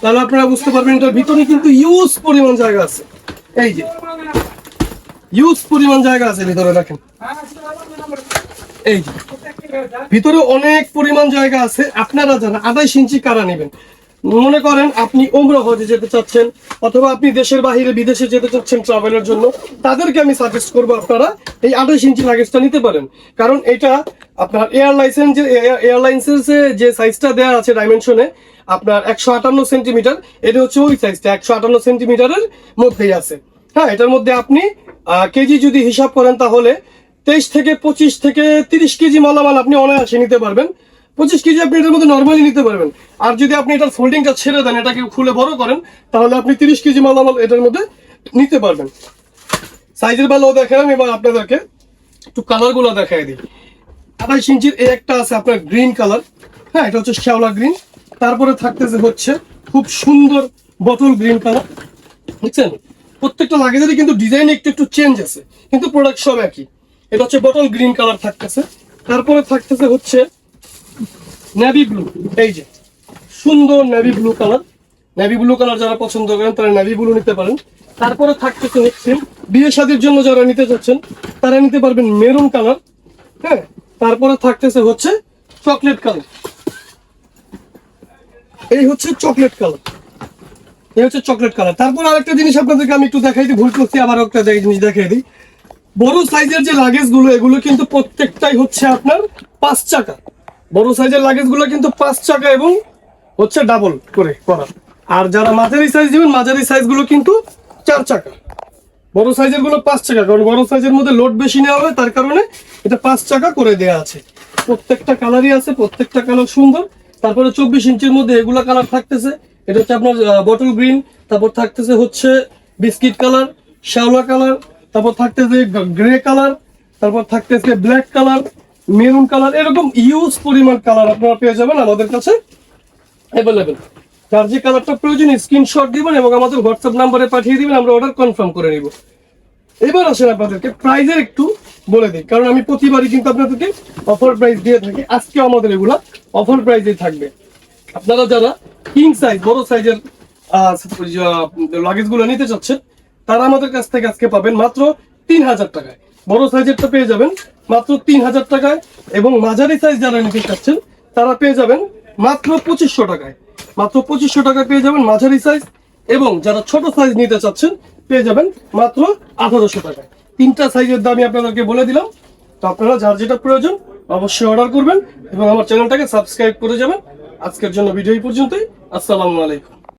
তাহলে আপনারা বুঝতে পারবেন এটার ভিতরে কিন্তু ইউজ পরিমাণ জায়গা আছে। এই যে ইউজ পরিমাণ জায়গা আছে ভিতরে দেখেন। এই যে, ভিতরে অনেক পরিমাণ জায়গা আছে। আপনারা যারা আড়াইশ ইঞ্চি কারা নেবেন? মনে করেন আপনি ওমরা হজে যেতে চাচ্ছেন, অথবা আপনি দেশের বাইরে বিদেশে যেতে চাচ্ছেন ট্রাভেলের জন্য, তাদেরকে আমি সাজেস্ট করব আপনারা এই আঠাশ ইঞ্চি লাগেজটা নিতে পারেন। কারণ এটা আপনার এয়ার লাইসেন্স এয়ারলাইন্সের যে সাইজটা দেওয়া আছে ডাইমেনশনে আপনার একশো আটান্ন সেন্টিমিটার এটা হচ্ছে ওই সাইজটা একশো আটান্ন সেন্টিমিটারের মধ্যেই আছে। হ্যাঁ এটার মধ্যে আপনি কেজি যদি হিসাব করেন তাহলে তেইশ থেকে পঁচিশ থেকে তিরিশ কেজি মালামাল আপনি অনায়াসে নিতে পারবেন। পঁচিশ কেজি আপনি এটার মধ্যে নর্মালি নিতে পারবেন। আর যদি আপনি এটার ফোল্ডিংটা ছেড়ে দেন, এটাকে খুলে বড় করেন, তাহলে আপনি তিরিশ কেজি মালামাল এটার মধ্যে নিতে পারবেন। সাইজের বেলাও দেখালাম, এবার আপনাদেরকে একটু কালারগুলো দেখাই দিই। আঠাইশ ইঞ্চির এই একটা আছে আপনার গ্রিন কালার হ্যাঁ এটা হচ্ছে শ্যাওলা গ্রিন তারপরে থাকতেছে হচ্ছে খুব সুন্দর বটল গ্রিন কালার বুঝছেন? প্রত্যেকটা লাগেজেরই কিন্তু ডিজাইন একটু একটু চেঞ্জ আছে, কিন্তু প্রোডাক্ট সব একই। এটা হচ্ছে বটল গ্রিন কালার থাকতেছে। তারপরে থাকতেছে হচ্ছে নেভি ব্লু এই যে। সুন্দর navy blue colour navy blue colour যারা পছন্দ করেন, তারা নেভি ব্লু নিতে পারেন। তারপরে থাকতেছে হচ্ছে বিয়ে শাদির জন্য যারা নিতে চাচ্ছেন তারা নিতে পারবেন মেরুন কালার হ্যাঁ তারপরে থাকতেছে হচ্ছে চকলেট কালার এই হচ্ছে চকলেট কালার এই হচ্ছে চকলেট কালার তারপর আরেকটা জিনিস আপনাদেরকে আমি একটু দেখাই দিই, ভুল করছি আবার একটা জিনিস দেখাই দিই। বড় সাইজের যে লাগেজগুলো, এগুলো কিন্তু প্রত্যেকটাই হচ্ছে আপনার পাঁচ চাকা বড় সাইজের লাগেজগুলো কিন্তু পাঁচ চাকা এবং হচ্ছে ডাবল করে করা। আর যারা মাঝারি সাইজ দিবেন মাঝারি সাইজগুলো কিন্তু চার চাকা। বড় সাইজেরগুলো পাঁচ চাকা, কারণ বড় সাইজের মধ্যে লোড বেশি নেওয়া হয় তার কারণে এটা পাঁচ চাকা করে দেয়া আছে। প্রত্যেকটা কালারই আছে, প্রত্যেকটা কালার সুন্দর। তারপরে চব্বিশ ইঞ্চির মধ্যে এগুলা কালার থাকতেছে। এটা হচ্ছে আপনার বটল গ্রিন তারপর থাকতেছে হচ্ছে বিস্কিট কালার শ্যাওলা কালার তারপর থাকতেছে গ্রে কালার তারপর থাকতেছে ব্ল্যাক কালার মেরুন কালার, এরকম ইউজ পরিমাণ কালার আপনারা পেয়ে যাবেন আমাদের কাছে। অ্যাভেলেবেল যার যে কালারটা প্রয়োজন স্ক্রিনশট দিবেন এবং আমাদের হোয়াটসঅ্যাপ নাম্বারে পাঠিয়ে দিবেন, আমরা অর্ডার কনফার্ম করে নিব। এবার আসেন আপনাদেরকে প্রাইজের একটু বলে দিই, কারণ আমি প্রতিবারই কিন্তু আপনাদেরকে অফার প্রাইস দিয়ে থাকি। আজকেও আমাদের এগুলা অফার প্রাইসেই থাকবে। আপনারা যারা কিং সাইজ বড় সাইজের লাগেজগুলো নিতে চাচ্ছেন, তারা আমাদের কাছ থেকে আজকে পাবেন মাত্র তিন হাজার টাকায়। বড় সাইজেরটা পেয়ে যাবেন মাত্র তিন হাজার টাকায় এবং মাঝারি সাইজ যারা নিতে চাচ্ছেন, তারা পেয়ে যাবেন মাত্র পঁচিশশো টাকায়। মাত্র পঁচিশশো টাকায় পেয়ে যাবেন মাঝারি সাইজ এবং যারা ছোট সাইজ নিতে চাচ্ছেন, পেয়ে যাবেন মাত্র আঠারোশো টাকায়। তিনটা সাইজের দামই আপনাদেরকে বলে দিলাম। তো আপনারা যার যেটা প্রয়োজন, অবশ্যই অর্ডার করবেন এবং আমার চ্যানেলটাকে সাবস্ক্রাইব করে যাবেন। আজকের জন্য ভিডিও এই পর্যন্তই। আসসালামু আলাইকুম।